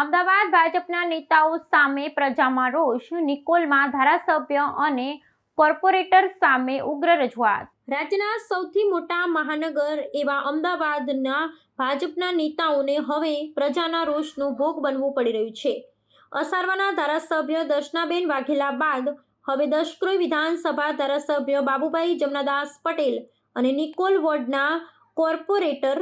અમદાવાદ ભાજપના નેતાઓ સામે પ્રજામાં રોષ, નિકોલમાં ધારાસભ્ય અને કોર્પોરેટર સામે ઉગ્ર રજૂઆત. રાજ્યના સૌથી મોટા મહાનગર એવા અમદાવાદના ભાજપના નેતાઓને હવે પ્રજાના રોષનો ભોગ બનવું પડી રહ્યું છે. અસારવાના ધારાસભ્ય દર્શનાબેન વાઘેલા બાદ હવે દશક્રોઈ વિધાનસભા ધારાસભ્ય બાબુભાઈ જમનાદાસ પટેલ અને નિકોલ વોર્ડના કોર્પોરેટર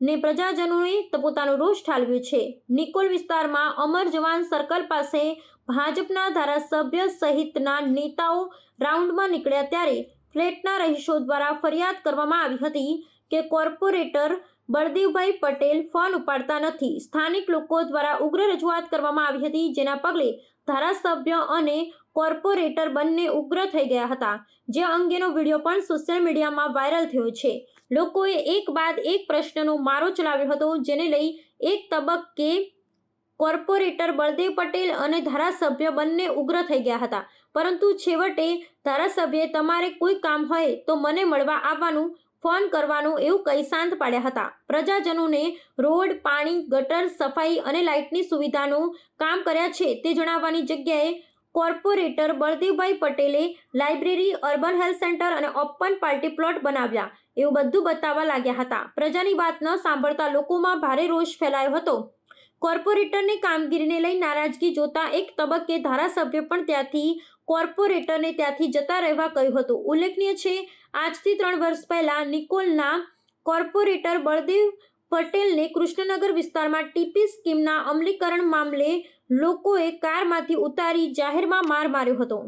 ને પ્રજાજનોએ પોતાનો રોષ ઠાલવ્યો છે. નિકોલ વિસ્તારમાં અમર જવાન સર્કલ પાસે ભાજપના ધારાસભ્ય સહિતના નેતાઓ રાઉન્ડમાં નીકળ્યા ત્યારે ફ્લેટના રહીશો દ્વારા ફરિયાદ કરવામાં આવી હતી કે કોર્પોરેટર બળદેવભાઈ પટેલ ફોન ઉપાડતા નથી. સ્થાનિક લોકો દ્વારા ઉગ્ર રજૂઆત કરવામાં આવી હતી, જેના પગલે ધારાસભ્ય અને કોર્પોરેટર બંને ઉગ્ર થઈ ગયા હતા. જે અંગેનો વીડિયો પણ સોશિયલ મીડિયામાં વાયરલ થયો છે. લોકોએ એક બાદ એક પ્રશ્નનો મારો ચલાવ્યો હતો, જેને લઈ એક તબક્કે કોર્પોરેટર બળદેવ પટેલ અને ધારાસભ્ય બંને ઉગ્ર થઈ ગયા હતા. પરંતુ છેવટે ધારાસભ્યે તમારે કોઈ કામ હોય તો મને મળવા આવવાનું ફોન કરવાનું એવું કહી શાંત પાડ્યા હતા. પ્રજાજનોને રોડ, પાણી, ગટર, સફાઈ અને લાઇટની સુવિધાનું કામ કર્યા છે તે જણાવવાની જગ્યાએ કોર્પોરેટર બળદેવભાઈ પટેલે લાઇબ્રેરી, અર્બન હેલ્થ સેન્ટર અને ઓપન પાર્ટી પ્લોટ બનાવ્યા એવું બધું બતાવવા લાગ્યા હતા. પ્રજાની વાત ન સાંભળતા લોકોમાં ભારે રોષ ફેલાયો હતો. કોર્પોરેટરની કામગીરીને લઈ નારાજગી જોતા એક તબક્કે ધારાસભ્ય પણ ત્યાંથી કોર્પોરેટરને ત્યાંથી જતા રહેવા કહ્યું હતું. ઉલ્લેખનીય છે, આજથી ત્રણ વર્ષ પહેલા નિકોલના કોર્પોરેટર બળદેવ પટેલને કૃષ્ણનગર વિસ્તારમાં ટીપી સ્કીમના અમલીકરણ મામલે લોકોએ કારમાંથી ઉતારી જાહેરમાં માર માર્યો હતો.